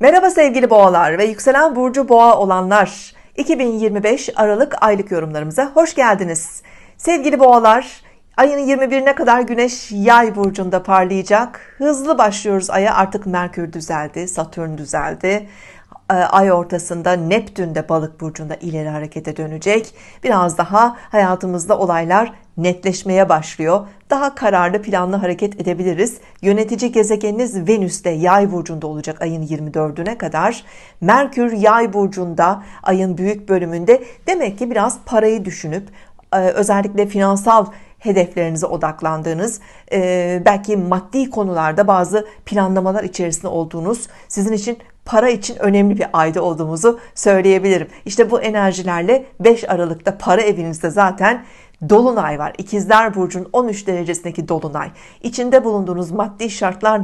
Merhaba sevgili boğalar ve yükselen burcu boğa olanlar. 2025 Aralık aylık yorumlarımıza hoş geldiniz. Sevgili boğalar, ayın 21'ine kadar güneş yay burcunda parlayacak. Hızlı başlıyoruz aya artık Merkür düzeldi, Satürn düzeldi. Ee, Ay ortasında Neptün de balık burcunda ileri harekete dönecek. Biraz daha hayatımızda olaylar netleşmeye başlıyor. Daha kararlı planlı hareket edebiliriz. Yönetici gezegeniniz Venüs de yay burcunda olacak ayın 24'üne kadar. Merkür yay burcunda ayın büyük bölümünde demek ki biraz parayı düşünüp e, özellikle finansal hedeflerinize odaklandığınız, e, belki maddi konularda bazı planlamalar içerisinde olduğunuz, sizin için para için önemli bir ayda olduğumuzu söyleyebilirim. İşte bu enerjilerle 5 Aralık'ta para evinizde zaten Dolunay var. İkizler Burcu'nun 13 derecesindeki Dolunay. İçinde bulunduğunuz maddi şartlarla